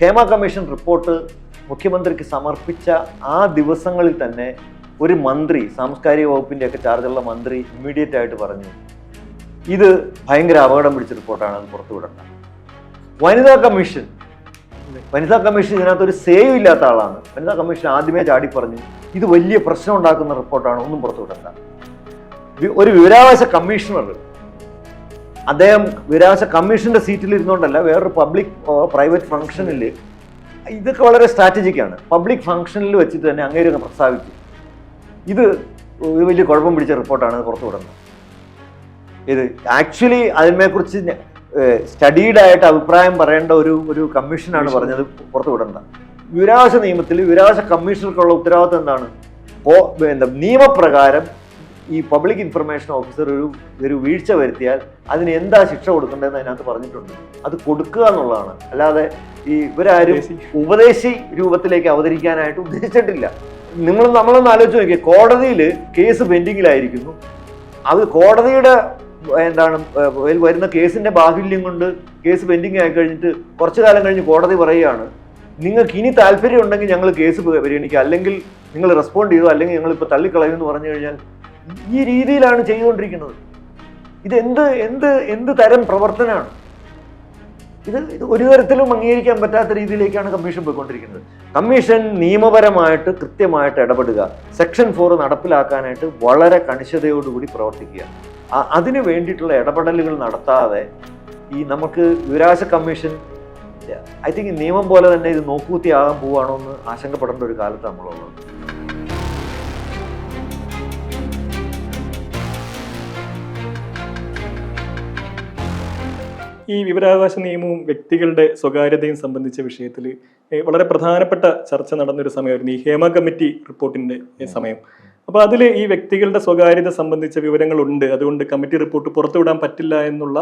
Hema commission report മുഖ്യമന്ത്രിക്ക് സമർപ്പിച്ച ആ ദിവസങ്ങളിൽ തന്നെ ഒരു മന്ത്രി സാംസ്കാരിക വകുപ്പിന്റെ ഒക്കെ ചാർജുള്ള മന്ത്രി ഇമ്മീഡിയറ്റ് ആയിട്ട് പറഞ്ഞു. ഇത് ഭയങ്കര അപകടം പിടിച്ച റിപ്പോർട്ടാണ് അത് പുറത്തുവിടേണ്ട വനിതാ കമ്മീഷൻ. വനിതാ കമ്മീഷൻ ഇതിനകത്ത് ഒരു സേവ് ഇല്ലാത്ത ആളാണ്. വനിതാ കമ്മീഷൻ ആദ്യമേ ചാടി പറഞ്ഞു ഇത് വലിയ പ്രശ്നം ഉണ്ടാക്കുന്ന റിപ്പോർട്ടാണ് ഒന്നും പുറത്തുവിടണ്ട ഒരു വിവരാവകാശ കമ്മീഷണർ അദ്ദേഹം വിരാശ കമ്മീഷന്റെ സീറ്റിൽ ഇരുന്നുകൊണ്ടല്ല വേറൊരു പബ്ലിക് പ്രൈവറ്റ് ഫംഗ്ഷനിൽ ഇതൊക്കെ വളരെ സ്ട്രാറ്റജിക്കാണ് പബ്ലിക് ഫംഗ്ഷനിൽ വെച്ചിട്ട് തന്നെ അങ്ങേര് പ്രസ്താവിച്ചു ഇത് വലിയ കുഴപ്പം പിടിച്ച റിപ്പോർട്ടാണ് പുറത്തു വിടുന്നത്. ഇത് ആക്ച്വലി അതിനെക്കുറിച്ച് സ്റ്റഡീഡ് ആയിട്ട് അഭിപ്രായം പറയേണ്ട ഒരു ഒരു കമ്മീഷനാണ് പറഞ്ഞത് പുറത്തു വിടേണ്ട വിവരാവകാശ നിയമത്തിൽ വിവരാവകാശ കമ്മീഷണർക്കുള്ള ഉത്തരവാദിത്വം എന്താണ്? എന്താ നിയമപ്രകാരം ഈ പബ്ലിക് ഇൻഫർമേഷൻ ഓഫീസർ ഒരു ഒരു വീഴ്ച വരുത്തിയാൽ അതിന് എന്താ ശിക്ഷ കൊടുക്കേണ്ടതെന്ന് അതിനകത്ത് പറഞ്ഞിട്ടുണ്ട്. അത് കൊടുക്കുക എന്നുള്ളതാണ്. അല്ലാതെ ഈ ഇവരാരും ഉപദേശി. രൂപത്തിലേക്ക് അവതരിക്കാനായിട്ട് ഉദ്ദേശിച്ചിട്ടില്ല. നിങ്ങൾ നമ്മളൊന്ന് ആലോചിച്ച് നോക്കിയാൽ കോടതിയിൽ കേസ് പെൻഡിങ്ങിലായിരിക്കുന്നു. അത് കോടതിയുടെ എന്താണ് വരുന്ന കേസിന്റെ ബാഹുല്യം കൊണ്ട് കേസ് പെൻഡിങ് ആയി കഴിഞ്ഞിട്ട് കുറച്ചു കാലം കഴിഞ്ഞ് കോടതി പറയുകയാണ് നിങ്ങൾക്ക് ഇനി താല്പര്യം ഉണ്ടെങ്കിൽ ഞങ്ങൾ കേസ് പരിഗണിക്കുക അല്ലെങ്കിൽ നിങ്ങൾ റെസ്പോണ്ട് ചെയ്തു അല്ലെങ്കിൽ ഞങ്ങൾ ഇപ്പോൾ തള്ളിക്കളയുമെന്ന് പറഞ്ഞു കഴിഞ്ഞാൽ ഈ രീതിയിലാണ് ചെയ്തുകൊണ്ടിരിക്കുന്നത്. ഇത് എന്ത് എന്ത് എന്ത് തരം പ്രവർത്തനമാണ്? ഇത് ഇത് ഒരു തരത്തിലും അംഗീകരിക്കാൻ പറ്റാത്ത രീതിയിലേക്കാണ് കമ്മീഷൻ പോയിക്കൊണ്ടിരിക്കുന്നത്. കമ്മീഷൻ നിയമപരമായിട്ട് കൃത്യമായിട്ട് ഇടപെടുക സെക്ഷൻ ഫോർ നടപ്പിലാക്കാനായിട്ട് വളരെ കണിശതയോടുകൂടി പ്രവർത്തിക്കുക. അതിനു വേണ്ടിയിട്ടുള്ള ഇടപെടലുകൾ നടത്താതെ ഈ നമുക്ക് വിരാശ കമ്മീഷൻ ഐ തിങ്ക് നിയമം പോലെ തന്നെ ഇത് നോക്കൂത്തിയാകാൻ പോവുകയാണോ എന്ന് ആശങ്കപ്പെടേണ്ട ഒരു കാലത്ത് നമ്മളുള്ളത്. ഈ വിവരാവകാശ നിയമവും വ്യക്തികളുടെ സ്വകാര്യതയും സംബന്ധിച്ച വിഷയത്തിൽ വളരെ പ്രധാനപ്പെട്ട ചർച്ച നടന്നൊരു സമയമായിരുന്നു ഈ ഹേമ കമ്മിറ്റി റിപ്പോർട്ടിന്റെ സമയം. അപ്പോൾ അതിൽ ഈ വ്യക്തികളുടെ സ്വകാര്യത സംബന്ധിച്ച വിവരങ്ങളുണ്ട്. അതുകൊണ്ട് കമ്മിറ്റി റിപ്പോർട്ട് പുറത്തുവിടാൻ പറ്റില്ല എന്നുള്ള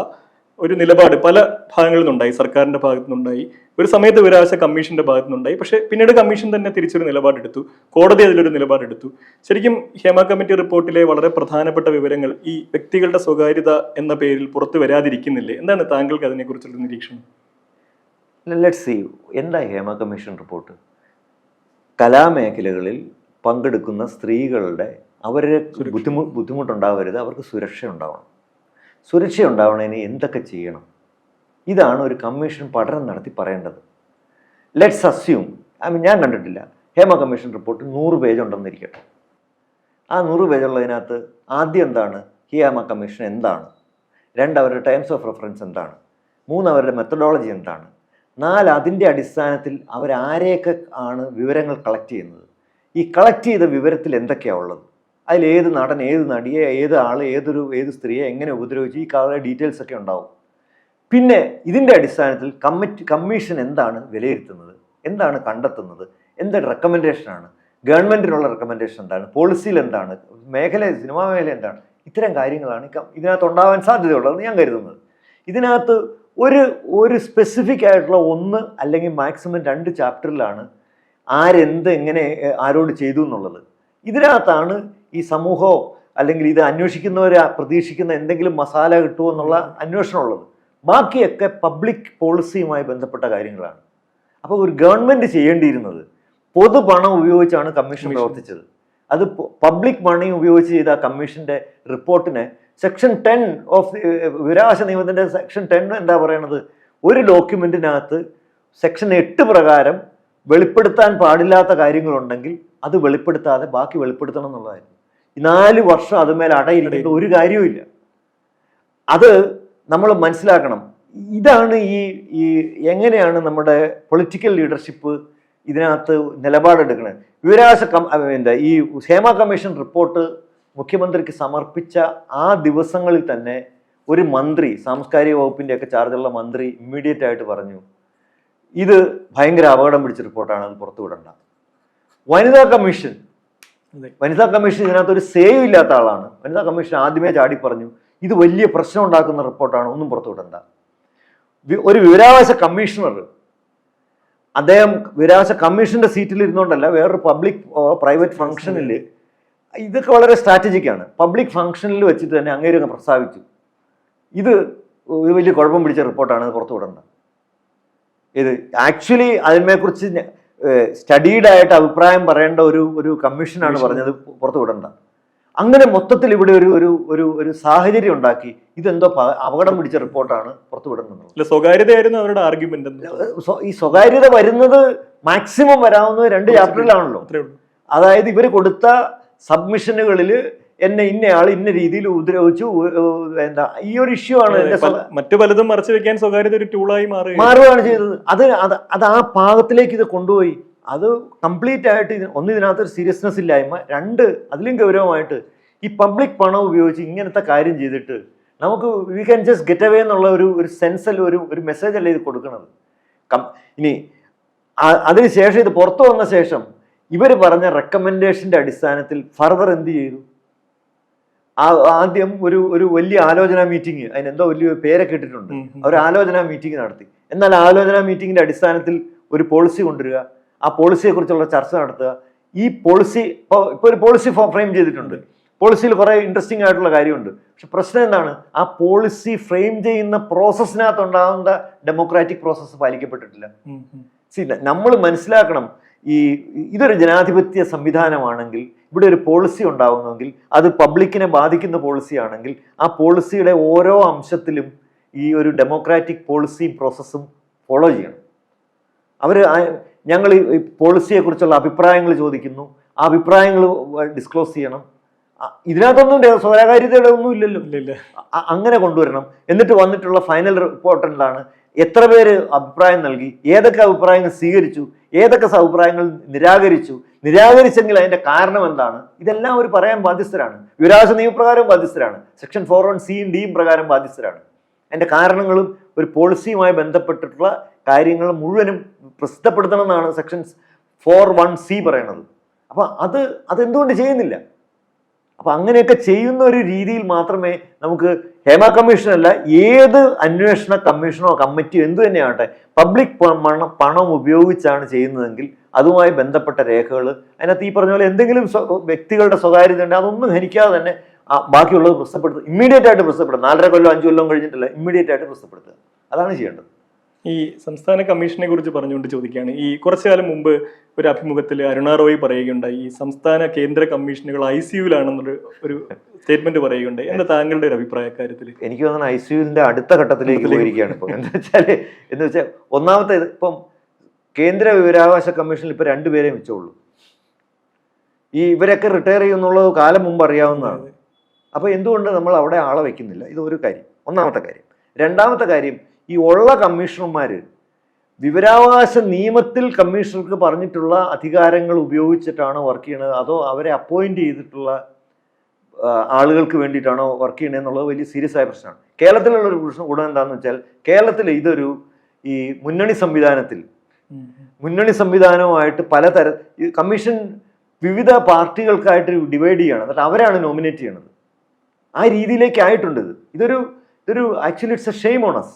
ഒരു നിലപാട് പല ഭാഗങ്ങളിൽ നിന്നുണ്ടായി. സർക്കാരിന്റെ ഭാഗത്തു നിന്നുണ്ടായി. ഒരു സമയത്ത് വിവരാവകാശ കമ്മീഷന്റെ ഭാഗത്തു നിന്നുണ്ടായി. പക്ഷേ പിന്നീട് കമ്മീഷൻ തന്നെ തിരിച്ചൊരു നിലപാടെടുത്തു. കോടതി അതിലൊരു നിലപാടെടുത്തു. ശരിക്കും ഹേമ കമ്മിറ്റി റിപ്പോർട്ടിലെ വളരെ പ്രധാനപ്പെട്ട വിവരങ്ങൾ ഈ വ്യക്തികളുടെ സ്വകാര്യത എന്ന പേരിൽ പുറത്തു വരാതിരിക്കുന്നില്ലേ? എന്താണ് താങ്കൾക്ക് അതിനെക്കുറിച്ചുള്ള നിരീക്ഷണം? ലെറ്റ് സി എന്താ ഹേമ കമ്മീഷൻ റിപ്പോർട്ട്? കലാമേഖലകളിൽ പങ്കെടുക്കുന്ന സ്ത്രീകളുടെ അവരെ ബുദ്ധിമുട്ട് ബുദ്ധിമുട്ടുണ്ടാവരുത്. അവർക്ക് സുരക്ഷ ഉണ്ടാവണം. സുരക്ഷ ഉണ്ടാവണതിന് എന്തൊക്കെ ചെയ്യണം. ഇതാണ് ഒരു കമ്മീഷൻ പഠനം നടത്തി പറയേണ്ടത്. ലെറ്റ്സ് അസ്യൂം ഐ മീൻ ഞാൻ കണ്ടിട്ടില്ല. ഹേമ കമ്മീഷൻ റിപ്പോർട്ട് നൂറ് പേജ് ഉണ്ടെന്നിരിക്കട്ടെ. ആ നൂറ് പേജുള്ളതിനകത്ത് ആദ്യം എന്താണ്? ഹിയാമ കമ്മീഷൻ എന്താണ്? രണ്ട് അവരുടെ ടൈംസ് ഓഫ് റെഫറൻസ് എന്താണ്? മൂന്ന് അവരുടെ മെത്തഡോളജി എന്താണ്? നാല് അതിന്റെ അടിസ്ഥാനത്തിൽ അവരാരെയൊക്കെ ആണ് വിവരങ്ങൾ കളക്ട് ചെയ്യുന്നത്? ഈ കളക്ട് ചെയ്ത വിവരത്തിൽ എന്തൊക്കെയാണ് ഉള്ളത്? അതിൽ ഏത് നടൻ ഏത് നടിയെ ഏത് ആൾ ഏതൊരു ഏത് സ്ത്രീയെ എങ്ങനെ ഉപദ്രവിച്ചു ഈ കളർ ഡീറ്റെയിൽസ് ഒക്കെ ഉണ്ടാവും. പിന്നെ ഇതിന്റെ അടിസ്ഥാനത്തിൽ കമ്മിറ്റി കമ്മീഷൻ എന്താണ് വിലയിരുത്തുന്നത്? എന്താണ് കണ്ടെത്തുന്നത്? എന്ത് റെക്കമെൻഡേഷനാണ് ഗവൺമെന്റിനുള്ള റെക്കമെൻഡേഷൻ എന്താണ്? പോളിസിയിൽ എന്താണ്? മേഖല സിനിമാ മേഖല എന്താണ്? ഇത്തരം കാര്യങ്ങളാണ് ഇതിനകത്ത് ഉണ്ടാവാൻ സാധ്യതയുള്ളതെന്ന് ഞാൻ കരുതുന്നത്. ഇതിനകത്ത് ഒരു ഒരു സ്പെസിഫിക് ആയിട്ടുള്ള ഒന്ന് അല്ലെങ്കിൽ മാക്സിമം രണ്ട് ചാപ്റ്ററിലാണ് ആരെന്ത് എങ്ങനെ ആരോട് ചെയ്തു എന്നുള്ളത്. ഇതിനകത്താണ് ഈ സമൂഹമോ അല്ലെങ്കിൽ ഇത് അന്വേഷിക്കുന്നവർ പ്രതീക്ഷിക്കുന്ന എന്തെങ്കിലും മസാല കിട്ടുമോ എന്നുള്ള അന്വേഷണമുള്ളത്. ബാക്കിയൊക്കെ പബ്ലിക് പോളിസിയുമായി ബന്ധപ്പെട്ട കാര്യങ്ങളാണ്. അപ്പോൾ ഒരു ഗവൺമെന്റ് ചെയ്യേണ്ടിയിരുന്നത് പൊതുപണം ഉപയോഗിച്ചാണ് കമ്മീഷൻ. പ്രവർത്തിച്ചത്. അത് പബ്ലിക് മണി ഉപയോഗിച്ച് ചെയ്ത കമ്മീഷന്റെ റിപ്പോർട്ടിനെ സെക്ഷൻ ടെൻ ഓഫ് വിവരാവകാശ നിയമത്തിന്റെ സെക്ഷൻ ടെൻ എന്താ പറയണത്? ഒരു ഡോക്യുമെന്റിനകത്ത് സെക്ഷൻ എട്ട് പ്രകാരം വെളിപ്പെടുത്താൻ പാടില്ലാത്ത കാര്യങ്ങളുണ്ടെങ്കിൽ അത് വെളിപ്പെടുത്താതെ ബാക്കി വെളിപ്പെടുത്തണം എന്നുള്ളതായിരുന്നു. നാല് വർഷം അതുമേൽ അടയില്ല. ഒരു കാര്യവുമില്ല അത് നമ്മൾ മനസ്സിലാക്കണം. ഇതാണ് ഈ ഈ എങ്ങനെയാണ് നമ്മുടെ പൊളിറ്റിക്കൽ ലീഡർഷിപ്പ് ഇതിനകത്ത് നിലപാടെടുക്കുന്നത് വിവരാവകാശ കം എന്താ ഈ ഹേമ കമ്മീഷൻ റിപ്പോർട്ട് മുഖ്യമന്ത്രിക്ക് സമർപ്പിച്ച ആ ദിവസങ്ങളിൽ തന്നെ ഒരു മന്ത്രി സാംസ്കാരിക വകുപ്പിന്റെ ഒക്കെ ചാർജുള്ള മന്ത്രി ഇമ്മീഡിയറ്റ് ആയിട്ട് പറഞ്ഞു ഇത് ഭയങ്കര അപകടം പിടിച്ച റിപ്പോർട്ടാണ് അത് പുറത്തുവിടേണ്ട. വനിതാ കമ്മീഷൻ. വനിതാ കമ്മീഷൻ ഇതിനകത്ത് ഒരു സേവ് ഇല്ലാത്ത ആളാണ്. വനിതാ കമ്മീഷൻ ആദ്യമേ ചാടി പറഞ്ഞു ഇത് വലിയ പ്രശ്നം ഉണ്ടാക്കുന്ന റിപ്പോർട്ടാണ് ഒന്നും പുറത്തുവിടണ്ട വിടണ്ട ഒരു വിവരാവകാശ കമ്മീഷണർ അദ്ദേഹം വിവരാവകാശ കമ്മീഷന്റെ സീറ്റിൽ ഇരുന്നുകൊണ്ടല്ല വേറൊരു പബ്ലിക് പ്രൈവറ്റ് ഫംഗ്ഷനിൽ ഇതൊക്കെ വളരെ സ്ട്രാറ്റജിക്കാണ് പബ്ലിക് ഫംഗ്ഷനിൽ വെച്ചിട്ട് തന്നെ അങ്ങേര് അങ്ങ് പ്രസ്താവിച്ചു. ഇത് വലിയ കുഴപ്പം പിടിച്ച റിപ്പോർട്ടാണ് പുറത്തുവിടേണ്ടത് പുറത്തുവിടണ്ട. ഇത് ആക്ച്വലി അതിനെക്കുറിച്ച് സ്റ്റഡീഡ് ആയിട്ട് അഭിപ്രായം പറയേണ്ട ഒരു ഒരു കമ്മീഷനാണ് പറഞ്ഞത് പുറത്തു വിടണ്ട. അങ്ങനെ മൊത്തത്തിൽ ഇവിടെ ഒരു ഒരു ഒരു ഒരു സാഹചര്യം ഉണ്ടാക്കി. ഇതെന്തോ അപകടം പിടിച്ച റിപ്പോർട്ടാണ് പുറത്തു വിടുന്നത്. സ്വകാര്യതയായിരുന്നു അവരുടെ ആർഗ്യുമെന്റ് ഈ സ്വകാര്യത വരുന്നത് മാക്സിമം വരാവുന്നത് രണ്ട് ചാപ്റ്ററിലാണല്ലോ അതായത് ഇവർ കൊടുത്ത സബ്മിഷനുകളിൽ എന്നെ ഇന്നയാൾ ഇന്ന രീതിയിൽ ഉപദ്രവിച്ചു എന്താ ഈ ഒരു ഇഷ്യൂ ആണ് മറ്റു പലതും മറച്ചു വെക്കാൻ സ്വകാര്യത ഒരു ടൂളായി മാറി മാറുകയാണ്. ചെയ്തത്. അത് അത് അത് ആ പാകത്തിലേക്ക് ഇത് കൊണ്ടുപോയി. അത് കംപ്ലീറ്റ് ആയിട്ട് ഒന്ന് ഇതിനകത്തൊരു സീരിയസ്നെസ് ഇല്ലായ്മ രണ്ട് അതിലും ഗൗരവമായിട്ട് ഈ പബ്ലിക് പണം ഉപയോഗിച്ച് ഇങ്ങനത്തെ കാര്യം ചെയ്തിട്ട് നമുക്ക് we can just get away എന്നുള്ള ഒരു ഒരു സെൻസിൽ ഒരു ഒരു മെസ്സേജ് അല്ലേ ഇത് കൊടുക്കുന്നത്. കം ഇനി അതിനുശേഷം ഇത് പുറത്തു വന്ന ശേഷം ഇവർ പറഞ്ഞ റെക്കമെൻഡേഷന്റെ അടിസ്ഥാനത്തിൽ ഫർദർ എന്ത് ചെയ്തു? ആ- ആദ്യം ഒരു ഒരു വലിയ ആലോചനാ മീറ്റിംഗ് അതിനെന്തോ വലിയ പേരൊക്കെ ഇട്ടിട്ടുണ്ട്. ഉം, ഉം. അവർ ആലോചനാ മീറ്റിംഗ് നടത്തി. എന്നാൽ ആലോചനാ മീറ്റിംഗിന്റെ അടിസ്ഥാനത്തിൽ ഒരു പോളിസി കൊണ്ടുവരിക ആ പോളിസിയെ കുറിച്ചുള്ള ചർച്ച നടത്തുക. ഈ പോളിസി ഇപ്പോൾ ഇപ്പോൾ ഒരു പോളിസി ഫ്രെയിം ചെയ്തിട്ടുണ്ട്. പോളിസിയിൽ കുറേ ഇൻട്രസ്റ്റിംഗ് ആയിട്ടുള്ള കാര്യമുണ്ട്. പക്ഷെ പ്രശ്നം എന്താണ്? ആ പോളിസി ഫ്രെയിം ചെയ്യുന്ന പ്രോസസ്സിനകത്ത് ഉണ്ടാകുന്ന ഡെമോക്രാറ്റിക് പ്രോസസ്സ് പാലിക്കപ്പെട്ടിട്ടില്ല. സി നമ്മൾ മനസ്സിലാക്കണം ഈ ഇതൊരു ജനാധിപത്യ സംവിധാനമാണെങ്കിൽ ഇവിടെ ഒരു പോളിസി ഉണ്ടാകുന്നെങ്കിൽ അത് പബ്ലിക്കിനെ ബാധിക്കുന്ന പോളിസി ആണെങ്കിൽ ആ പോളിസിയുടെ ഓരോ അംശത്തിലും ഈ ഒരു ഡെമോക്രാറ്റിക് പോളിസിയും പ്രോസസ്സും ഫോളോ ചെയ്യണം. അവർ ഞങ്ങൾ ഈ പോളിസിയെക്കുറിച്ചുള്ള അഭിപ്രായങ്ങൾ ചോദിക്കുന്നു. ആ അഭിപ്രായങ്ങൾ ഡിസ്ക്ലോസ് ചെയ്യണം. ഇതിനകത്തൊന്നും സ്വകാര്യതയുടെ ഒന്നും ഇല്ലല്ലോ. ഇല്ല ഇല്ല അങ്ങനെ കൊണ്ടുവരണം. എന്നിട്ട് വന്നിട്ടുള്ള ഫൈനൽ റിപ്പോർട്ട് എന്താണ് എത്ര പേര് അഭിപ്രായം നൽകി? ഏതൊക്കെ അഭിപ്രായങ്ങൾ സ്വീകരിച്ചു? ഏതൊക്കെ അഭിപ്രായങ്ങൾ നിരാകരിച്ചു? നിരാകരിച്ചെങ്കിൽ അതിന്റെ കാരണം എന്താണ്? ഇതെല്ലാം അവർ പറയാൻ ബാധ്യസ്ഥരാണ്. യുവരാജ നിയമപ്രകാരം ബാധ്യസ്ഥരാണ്. സെക്ഷൻ ഫോർ വൺ സിയും ഡിയും പ്രകാരം ബാധ്യസ്ഥരാണ്. അതിന്റെ കാരണങ്ങളും ഒരു പോളിസിയുമായി ബന്ധപ്പെട്ടിട്ടുള്ള കാര്യങ്ങൾ മുഴുവനും പ്രസിദ്ധപ്പെടുത്തണമെന്നാണ് സെക്ഷൻ ഫോർ വൺ സി പറയണത് അപ്പൊ അത് അതെന്തുകൊണ്ട് ചെയ്യുന്നില്ല? അപ്പൊ അങ്ങനെയൊക്കെ ചെയ്യുന്ന ഒരു രീതിയിൽ മാത്രമേ നമുക്ക് ഹേമ കമ്മീഷൻ അല്ല ഏത് അന്വേഷണ കമ്മീഷനോ കമ്മിറ്റിയോ എന്തു തന്നെയാകട്ടെ പബ്ലിക് പണം ഉപയോഗിച്ചാണ് ചെയ്യുന്നതെങ്കിൽ അതുമായി ബന്ധപ്പെട്ട രേഖകൾ അതിനകത്ത് ഈ പറഞ്ഞ പോലെ എന്തെങ്കിലും വ്യക്തികളുടെ സ്വകാര്യത ഉണ്ട് അതൊന്നും ഹനിക്കാതെ തന്നെ ബാക്കിയുള്ളത് പ്രശ്നപ്പെടുത്തുക ഇമ്മീഡിയറ്റ് ആയിട്ട് പ്രശ്നപ്പെടുത്തുക നാലര കൊല്ലം അഞ്ചു കൊല്ലം കഴിഞ്ഞിട്ടല്ല ഇമ്മീഡിയറ്റ് ആയിട്ട് പ്രശ്നപ്പെടുത്തുക അതാണ് ചെയ്യേണ്ടത്. ഈ സംസ്ഥാന കമ്മീഷനെ കുറിച്ച് പറഞ്ഞുകൊണ്ട് ചോദിക്കുകയാണ്. ഈ കുറച്ചു കാലം മുമ്പ് ഒരു അഭിമുഖത്തിൽ അരുണ റോയ് പറയുകയുണ്ടായി. ഈ സംസ്ഥാന കേന്ദ്ര കമ്മീഷനുകൾ ഐ സിയുലാണെന്നൊരു ഒരു സ്റ്റേറ്റ്മെന്റ് പറയുകയുണ്ടായി. എന്താ താങ്കളുടെ ഒരു അഭിപ്രായ കാര്യത്തിൽ എനിക്ക് തോന്നുന്നു ഐ സിയുവിന്റെ അടുത്ത ഘട്ടത്തിലേക്ക് പോയിരിക്കുകയാണ് ഇപ്പോൾ എന്താ വെച്ചാൽ എന്ന് വെച്ചാൽ ഒന്നാമത്തെ ഇപ്പം കേന്ദ്ര വിവരാവകാശ കമ്മീഷനിൽ ഇപ്പൊ രണ്ടുപേരെ വെച്ചോളൂ. ഈ ഇവരൊക്കെ റിട്ടയർ ചെയ്യുന്നുള്ളത് കാലം മുമ്പ് അറിയാവുന്നതാണ്. അപ്പൊ എന്തുകൊണ്ട് നമ്മൾ അവിടെ ആളെ വെക്കുന്നില്ല? ഇത് ഒരു കാര്യം. ഒന്നാമത്തെ കാര്യം. രണ്ടാമത്തെ കാര്യം ഈ ഉള്ള കമ്മീഷണർമാർ വിവരാവകാശ നിയമത്തിൽ കമ്മീഷണർക്ക് പറഞ്ഞിട്ടുള്ള അധികാരങ്ങൾ ഉപയോഗിച്ചിട്ടാണോ വർക്ക് ചെയ്യണത്? അതോ അവരെ അപ്പോയിന്റ് ചെയ്തിട്ടുള്ള ആളുകൾക്ക് വേണ്ടിയിട്ടാണോ വർക്ക് ചെയ്യണത് എന്നുള്ളത് വലിയ സീരിയസ് ആയ പ്രശ്നമാണ്. കേരളത്തിലുള്ള ഒരു പ്രശ്നം ഉടൻ എന്താണെന്ന് വെച്ചാൽ കേരളത്തിൽ ഇതൊരു ഈ മുന്നണി സംവിധാനത്തിൽ മുന്നണി സംവിധാനവുമായിട്ട് പലതര കമ്മീഷൻ വിവിധ പാർട്ടികൾക്കായിട്ട് ഡിവൈഡ് ചെയ്യണം. എന്നിട്ട് അവരാണ് നോമിനേറ്റ് ചെയ്യണത്. ആ രീതിയിലേക്ക് ആയിട്ടുണ്ട് ഇത്. ഇതൊരു ഇതൊരു actually it's a shame onus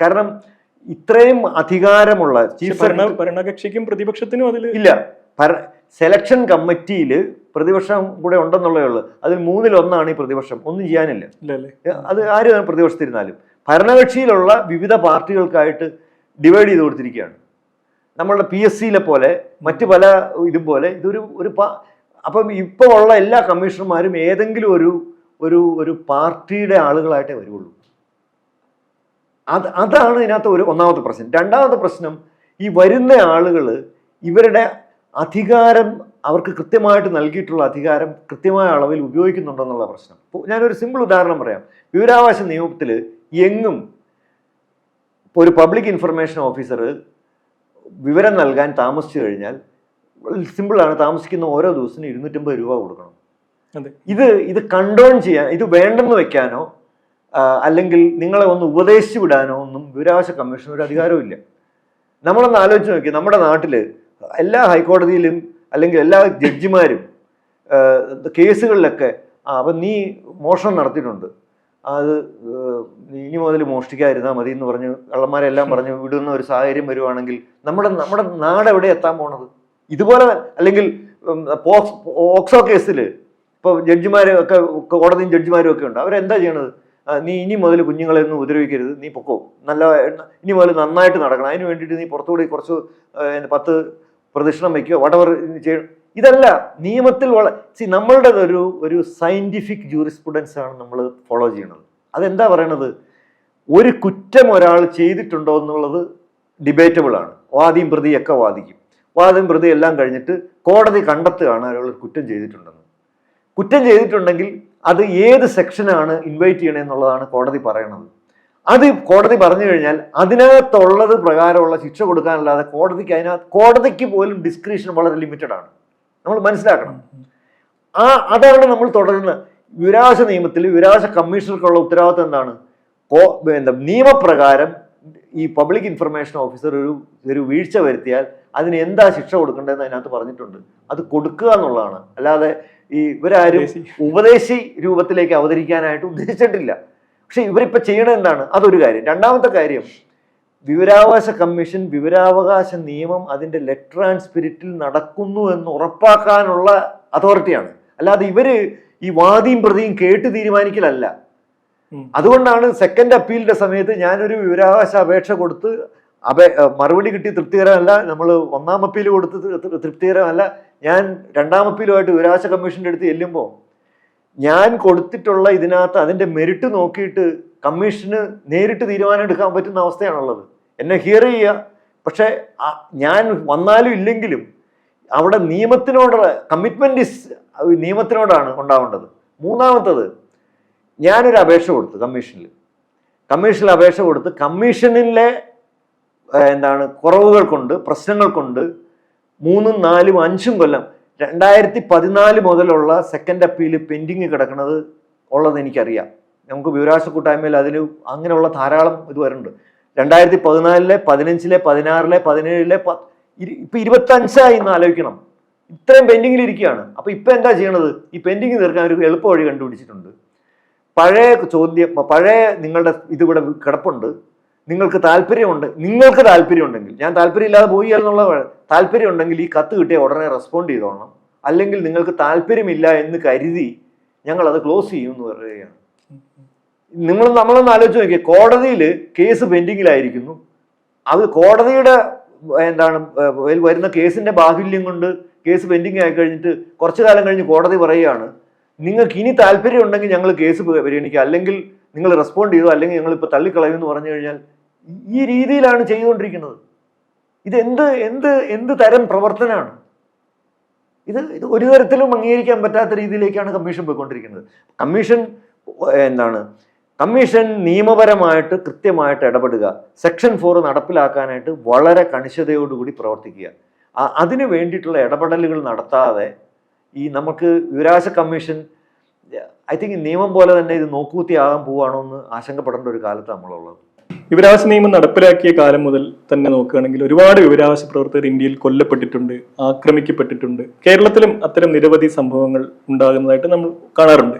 കാരണം ഇത്രയും അധികാരമുള്ള ചീഫ് ഭരണ ഭരണകക്ഷിക്കും പ്രതിപക്ഷത്തിനും അതിൽ ഇല്ല. സെലക്ഷൻ കമ്മിറ്റിയിൽ പ്രതിപക്ഷം കൂടെ ഉണ്ടെന്നുള്ളതേ ഉള്ളൂ. അതിൽ മൂന്നിലൊന്നാണ് ഈ പ്രതിപക്ഷം. ഒന്നും ചെയ്യാനില്ല. അത് ആര് പ്രതിപക്ഷത്തിരുന്നാലും? ഭരണകക്ഷിയിലുള്ള വിവിധ പാർട്ടികൾക്കായിട്ട് ഡിവൈഡ് ചെയ്ത് കൊടുത്തിരിക്കുകയാണ്. നമ്മളുടെ പി എസ് സിയിലെ പോലെ മറ്റു പല ഇതും പോലെ ഇതൊരു ഒരു പാ- അപ്പം ഇപ്പോൾ ഉള്ള എല്ലാ കമ്മീഷണർമാരും ഏതെങ്കിലും ഒരു ഒരു ഒരു പാർട്ടിയുടെ ആളുകളായിട്ടേ വരുള്ളൂ അത് അതാണ് ഇതിനകത്ത് ഒരു ഒന്നാമത്തെ പ്രശ്നം. രണ്ടാമത്തെ പ്രശ്നം ഈ വരുന്ന ആളുകൾ ഇവരുടെ അധികാരം അവർക്ക് കൃത്യമായിട്ട് നൽകിയിട്ടുള്ള അധികാരം കൃത്യമായ അളവിൽ ഉപയോഗിക്കുന്നുണ്ടെന്നുള്ള പ്രശ്നം. ഇപ്പോൾ ഞാനൊരു സിമ്പിൾ ഉദാഹരണം പറയാം. വിവരാവകാശ നിയമത്തിൽ എങ്ങും ഇപ്പോൾ ഒരു പബ്ലിക് ഇൻഫർമേഷൻ ഓഫീസർ വിവരം നൽകാൻ താമസിച്ചു കഴിഞ്ഞാൽ സിമ്പിളാണ് താമസിക്കുന്ന ഓരോ ദിവസത്തിനും ഇരുന്നൂറ്റമ്പത് രൂപ കൊടുക്കണം. ഇത് ഇത് കണ്ടോൺ ചെയ്യാൻ ഇത് വേണ്ടെന്ന് വെക്കാനോ അല്ലെങ്കിൽ നിങ്ങളെ ഒന്ന് ഉപദേശിച്ചു വിടാനോ ഒന്നും വിവരാവകാശ കമ്മീഷൻ ഒരു അധികാരവും ഇല്ല. നമ്മളൊന്ന് ആലോചിച്ച് നോക്കി നമ്മുടെ നാട്ടിൽ എല്ലാ ഹൈക്കോടതിയിലും അല്ലെങ്കിൽ എല്ലാ ജഡ്ജിമാരും കേസുകളിലൊക്കെ ആ അപ്പം നീ മോഷണം നടത്തിയിട്ടുണ്ട്. അത് ഇനി മുതൽ മോഷ്ടിക്കാതിരുന്നാൽ മതി എന്ന് പറഞ്ഞ് കള്ളന്മാരെല്ലാം പറഞ്ഞ് വിടുന്ന ഒരു സാഹചര്യം വരുവാണെങ്കിൽ നമ്മുടെ നമ്മുടെ നാട് എവിടെ എത്താൻ പോണത്? ഇതുപോലെ അല്ലെങ്കിൽ പോക്സോ കേസിൽ ഇപ്പോൾ ജഡ്ജിമാരും ഒക്കെ കോടതിയും ജഡ്ജിമാരും ഒക്കെ ഉണ്ട്. അവരെന്താ ചെയ്യണത്? നീ ഇനി മുതൽ കുഞ്ഞുങ്ങളെ ഒന്നും ഉപദ്രവിക്കരുത്. നീ പൊക്കോ. നല്ല ഇനി മുതൽ നന്നായിട്ട് നടക്കണം. അതിന് വേണ്ടിയിട്ട് നീ പുറത്തുകൂടി കുറച്ച് പത്ത് പ്രദക്ഷിണം വയ്ക്കുക വടവർ ചെയ്യണം. ഇതല്ല നിയമത്തിൽ വള സി നമ്മളുടെ ഒരു ഒരു സയന്റിഫിക് ജൂറിസ്പ്രുഡൻസ് ആണ് നമ്മൾ ഫോളോ ചെയ്യണത്. അതെന്താ പറയണത്? ഒരു കുറ്റം ഒരാൾ ചെയ്തിട്ടുണ്ടോ എന്നുള്ളത് ഡിബേറ്റബിൾ ആണ്. വാദിയും പ്രതിയൊക്കെ വാദിക്കും. വാദം പ്രതി എല്ലാം കഴിഞ്ഞിട്ട് കോടതി കണ്ടെത്തുകയാണ് അയാൾ ഒരു കുറ്റം ചെയ്തിട്ടുണ്ടെന്ന്. കുറ്റം ചെയ്തിട്ടുണ്ടെങ്കിൽ അത് ഏത് സെക്ഷനാണ് ഇൻവൈറ്റ് ചെയ്യണമെന്നുള്ളതാണ് കോടതി പറയണത്. അത് കോടതി പറഞ്ഞു കഴിഞ്ഞാൽ അതിനകത്തുള്ളത് പ്രകാരമുള്ള ശിക്ഷ കൊടുക്കാനല്ലാതെ കോടതിക്ക് അതിനകത്ത് കോടതിക്ക് പോലും ഡിസ്ക്രിപ്ഷൻ വളരെ ലിമിറ്റഡ് ആണ്. നമ്മൾ മനസ്സിലാക്കണം. ആ അതാണ് നമ്മൾ തുടരുന്നത് വിരാശ നിയമത്തിൽ വിരാശ കമ്മീഷണർക്കുള്ള ഉത്തരവാദിത്വം എന്താണ്? എന്താ നിയമപ്രകാരം ഈ പബ്ലിക് ഇൻഫർമേഷൻ ഓഫീസർ ഒരു ഒരു വീഴ്ച വരുത്തിയാൽ അതിന് എന്താ ശിക്ഷ കൊടുക്കേണ്ടതെന്ന് അതിനകത്ത് പറഞ്ഞിട്ടുണ്ട്. അത് കൊടുക്കുക എന്നുള്ളതാണ്. അല്ലാതെ ഈ ഇവരാരും ഉപദേശി. രൂപത്തിലേക്ക് അവതരിക്കാനായിട്ട് ഉദ്ദേശിച്ചിട്ടില്ല. പക്ഷെ ഇവരിപ്പോൾ ചെയ്യണത് എന്താണ്? അതൊരു കാര്യം. രണ്ടാമത്തെ കാര്യം വിവരാവകാശ കമ്മീഷൻ വിവരാവകാശ നിയമം അതിന്റെ ലെറ്റർ ആൻഡ് സ്പിരിറ്റിൽ നടക്കുന്നു എന്ന് ഉറപ്പാക്കാനുള്ള അതോറിറ്റിയാണ് അല്ലാതെ ഇവർ ഈ വാദിയും പ്രതിയും കേട്ട് തീരുമാനിക്കലല്ല. അതുകൊണ്ടാണ് സെക്കൻഡ് അപ്പീലിന്റെ സമയത്ത് ഞാനൊരു വിവരാവകാശ അപേക്ഷ കൊടുത്ത് അപേ മറുപടി കിട്ടി തൃപ്തികരമല്ല നമ്മൾ ഒന്നാം അപ്പീൽ കൊടുത്ത് തൃപ്തികരമല്ല ഞാൻ രണ്ടാം അപ്പീലുമായിട്ട് വിവരാവകാശ കമ്മീഷന്റെ അടുത്ത് ചെല്ലുമ്പോൾ ഞാൻ കൊടുത്തിട്ടുള്ള ഇതിനകത്ത് അതിന്റെ മെറിറ്റ് നോക്കിയിട്ട് കമ്മീഷന് നേരിട്ട് തീരുമാനം എടുക്കാൻ പറ്റുന്ന അവസ്ഥയാണുള്ളത്. എന്നെ ഹിയർ ചെയ്യുക പക്ഷേ ഞാൻ വന്നാലും ഇല്ലെങ്കിലും അവിടെ നിയമത്തിനോട് കമ്മിറ്റ്മെന്റ് ഇസ് നിയമത്തിനോടാണ് ഉണ്ടാവേണ്ടത്. മൂന്നാമത്തത് ഞാനൊരു അപേക്ഷ കൊടുത്തു കമ്മീഷനിൽ കമ്മീഷനിൽ അപേക്ഷ കൊടുത്ത് കമ്മീഷനിലെ എന്താണ് കുറവുകൾ കൊണ്ട് പ്രശ്നങ്ങൾ കൊണ്ട് മൂന്നും നാലും അഞ്ചും കൊല്ലം രണ്ടായിരത്തി പതിനാല് മുതലുള്ള സെക്കൻഡ് അപ്പീൽ പെൻഡിങ് കിടക്കുന്നത് ഉള്ളത് എനിക്കറിയാം. നമുക്ക് വിവരാശ കൂട്ടായ്മയിൽ അതിന് അങ്ങനെയുള്ള ധാരാളം ഇത് വരുന്നുണ്ട്. രണ്ടായിരത്തി പതിനാലിലെ പതിനഞ്ചിലെ പതിനാറിലെ പതിനേഴിലെ ഇപ്പൊ ഇരുപത്തി അഞ്ചായി എന്ന് ആലോചിക്കണം. ഇത്രയും പെൻഡിങ്ങിൽ ഇരിക്കുകയാണ്. അപ്പൊ ഇപ്പൊ എന്താ ചെയ്യണത്? ഈ പെൻഡിങ് തീർക്കാൻ ഒരു എളുപ്പ വഴി കണ്ടുപിടിച്ചിട്ടുണ്ട്. പഴയ ചോദ്യം പഴയ നിങ്ങളുടെ ഇതിവിടെ കിടപ്പുണ്ട്. നിങ്ങൾക്ക് താല്പര്യമുണ്ട് നിങ്ങൾക്ക് താല്പര്യമുണ്ടെങ്കിൽ. ഞാൻ താല്പര്യമില്ലാതെ പോയി എന്നുള്ള താല്പര്യം ഉണ്ടെങ്കിൽ ഈ കത്ത് കിട്ടിയ ഉടനെ റെസ്പോണ്ട് ചെയ്തോളണം അല്ലെങ്കിൽ നിങ്ങൾക്ക് താല്പര്യമില്ല എന്ന് കരുതി ഞങ്ങൾ അത് ക്ലോസ് ചെയ്യും എന്ന് പറയുകയാണ്. നിങ്ങൾ നമ്മളൊന്ന് ആലോചിച്ച് നോക്കിയേ കോടതിയിൽ കേസ് പെൻഡിങ്ങിലായിരിക്കുന്നു അത് കോടതിയുടെ എന്താണ് വരുന്ന കേസിന്റെ ബാഹുല്യം കൊണ്ട് കേസ് പെൻഡിങ് ആയി കഴിഞ്ഞിട്ട് കുറച്ചു കാലം കഴിഞ്ഞ് കോടതി പറയുകയാണ് നിങ്ങൾക്ക് ഇനി താല്പര്യം ഉണ്ടെങ്കിൽ ഞങ്ങൾ കേസ് പരിഗണിക്കുക അല്ലെങ്കിൽ നിങ്ങൾ റെസ്പോണ്ട് ചെയ്തു അല്ലെങ്കിൽ ഞങ്ങൾ ഇപ്പോൾ തള്ളിക്കളയും എന്ന് പറഞ്ഞു കഴിഞ്ഞാൽ ഈ രീതിയിലാണ് ചെയ്തുകൊണ്ടിരിക്കുന്നത്. ഇത് എന്ത് എന്ത് എന്ത് തരം പ്രവർത്തനമാണ്? ഇത് ഇത് ഒരു തരത്തിലും അംഗീകരിക്കാൻ പറ്റാത്ത രീതിയിലേക്കാണ് കമ്മീഷൻ പോയിക്കൊണ്ടിരിക്കുന്നത്. കമ്മീഷൻ എന്താണ്? കമ്മീഷൻ നിയമപരമായിട്ട് കൃത്യമായിട്ട് ഇടപെടുക. സെക്ഷൻ ഫോർ നടപ്പിലാക്കാനായിട്ട് വളരെ കണിശതയോടുകൂടി പ്രവർത്തിക്കുക. അതിനു വേണ്ടിയിട്ടുള്ള ഇടപെടലുകൾ നടത്താതെ ഈ നമുക്ക് വിവരാശ കമ്മീഷൻ ഐ തിങ്ക് നിയമം പോലെ തന്നെ ഇത് നോക്കൂത്തിയാകാൻ പോവുകയാണോ എന്ന് ആശങ്കപ്പെടേണ്ട ഒരു കാലത്ത് നമ്മളുള്ളത്. വിവരാവകാശ നിയമം നടപ്പിലാക്കിയ കാലം മുതൽ തന്നെ നോക്കുകയാണെങ്കിൽ ഒരുപാട് വിവരാവകാശ പ്രവർത്തകർ ഇന്ത്യയിൽ കൊല്ലപ്പെട്ടിട്ടുണ്ട് ആക്രമിക്കപ്പെട്ടിട്ടുണ്ട്. കേരളത്തിലും അത്തരം നിരവധി സംഭവങ്ങൾ ഉണ്ടാകുന്നതായിട്ട് നമ്മൾ കാണാറുണ്ട്.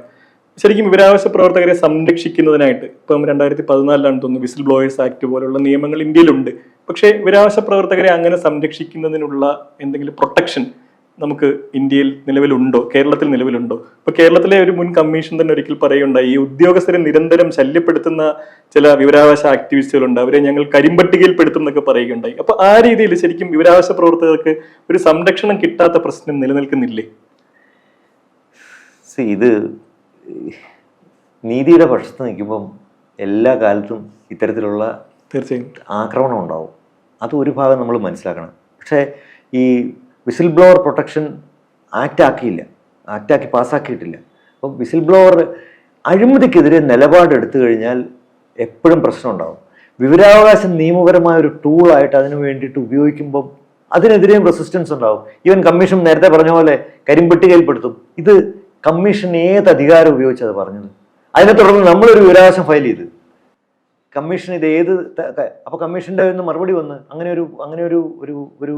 ശരിക്കും വിവരാവകാശ പ്രവർത്തകരെ സംരക്ഷിക്കുന്നതിനായിട്ട് ഇപ്പം രണ്ടായിരത്തി പതിനാലിലാണ് തോന്നുന്നു വിസിൽ ബ്ലോയേഴ്സ് ആക്ട് പോലുള്ള നിയമങ്ങൾ ഇന്ത്യയിലുണ്ട്. പക്ഷേ വിവരാവകാശ പ്രവർത്തകരെ അങ്ങനെ സംരക്ഷിക്കുന്നതിനുള്ള എന്തെങ്കിലും പ്രൊട്ടക്ഷൻ നമുക്ക് ഇന്ത്യയിൽ നിലവിലുണ്ടോ? കേരളത്തിൽ നിലവിലുണ്ടോ? ഇപ്പൊ കേരളത്തിലെ ഒരു മുൻ കമ്മീഷൻ തന്നെ ഒരിക്കൽ പറയുണ്ടായി ഈ ഉദ്യോഗസ്ഥരെ നിരന്തരം ശല്യപ്പെടുത്തുന്ന ചില വിവരാവകാശ ആക്ടിവിസ്റ്റുകളുണ്ട്. അവരെ ഞങ്ങൾ കരിമ്പട്ടികയിൽ പെടുത്തും എന്നൊക്കെ പറയുകയുണ്ടായി. അപ്പൊ ആ രീതിയിൽ ശരിക്കും വിവരാവകാശ പ്രവർത്തകർക്ക് ഒരു സംരക്ഷണം കിട്ടാത്ത പ്രശ്നം നിലനിൽക്കുന്നില്ലേ? ഇത് നീതിയുടെ പക്ഷത്ത് നിൽക്കുമ്പം എല്ലാ കാലത്തും ഇത്തരത്തിലുള്ള തീർച്ചയായും. ആക്രമണം ഉണ്ടാവും. അത് ഒരു ഭാഗം നമ്മൾ മനസ്സിലാക്കണം. പക്ഷേ ഈ വിസിൽ ബ്ലോവർ പ്രൊട്ടക്ഷൻ ആക്ട് ആക്കിയില്ല ആക്ട് ആക്കി പാസ്സാക്കിയിട്ടില്ല. അപ്പം വിസിൽ ബ്ലോവർ അഴിമതിക്കെതിരെ നിലപാടെടുത്തു കഴിഞ്ഞാൽ എപ്പോഴും പ്രശ്നം ഉണ്ടാവും വിവരാവകാശ നിയമപരമായ ഒരു ടൂളായിട്ട് അതിനു വേണ്ടിയിട്ട് ഉപയോഗിക്കുമ്പം അതിനെതിരെയും റെസിസ്റ്റൻസ് ഉണ്ടാവും. ഈവൻ കമ്മീഷൻ നേരത്തെ പറഞ്ഞ പോലെ കരിമ്പെട്ടികയിൽപ്പെടുത്തും ഇത് കമ്മീഷൻ ഏത് അധികാരം ഉപയോഗിച്ചത് പറഞ്ഞത്? അതിനെ തുടർന്ന് നമ്മളൊരു വിവരാവകാശം ഫയൽ ചെയ്ത്. കമ്മീഷൻ ഇത് ഏത് അപ്പോൾ കമ്മീഷന്റെ മറുപടി വന്ന് അങ്ങനെ ഒരു അങ്ങനെ ഒരു ഒരു ഒരു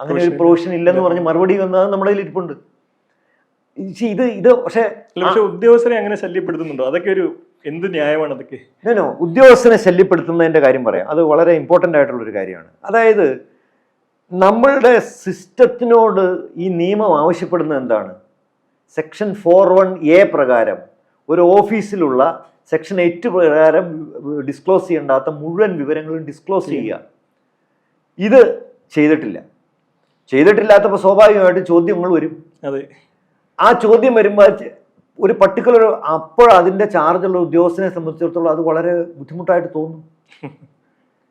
അങ്ങനെ ഒരു പ്രൊവിഷൻ ഇല്ലെന്ന് പറഞ്ഞ് മറുപടി വന്നത് നമ്മുടെ കയ്യിൽ ഇരിപ്പുണ്ട് ഇത് ഇത് പക്ഷേ പക്ഷെ ഉദ്യോഗസ്ഥരെ അങ്ങനെ ശല്യപ്പെടുത്തുന്നുണ്ടോ? അതൊക്കെ ഒരു എന്ത് ന്യായമാണ് അതൊക്കെ? ഞാനോ ഉദ്യോഗസ്ഥനെ ശല്യപ്പെടുത്തുന്നതിന്റെ കാര്യം പറയാം. അത് വളരെ ഇമ്പോർട്ടന്റ് ആയിട്ടുള്ള ഒരു കാര്യമാണ്. അതായത് നമ്മളുടെ സിസ്റ്റത്തിനോട് ഈ നിയമം ആവശ്യപ്പെടുന്നത് എന്താണ്? സെക്ഷൻ ഫോർ വൺ എ പ്രകാരം ഒരു ഓഫീസിലുള്ള സെക്ഷൻ എയ്റ്റ് പ്രകാരം ഡിസ്ക്ലോസ് ചെയ്യേണ്ടാത്ത മുഴുവൻ വിവരങ്ങളും ഡിസ്ക്ലോസ് ചെയ്യുക. ഇത് ചെയ്തിട്ടില്ല. ചെയ്തിട്ടില്ലാത്തപ്പോൾ സ്വാഭാവികമായിട്ട് ചോദ്യങ്ങൾ വരും. അതെ. ആ ചോദ്യം വരുമ്പോൾ ഒരു പർട്ടിക്കുലർ അപ്പോൾ അതിന്റെ ചാർജുള്ള ഉദ്യോഗസ്ഥനെ സംബന്ധിച്ചിടത്തോളം അത് വളരെ ബുദ്ധിമുട്ടായിട്ട് തോന്നും.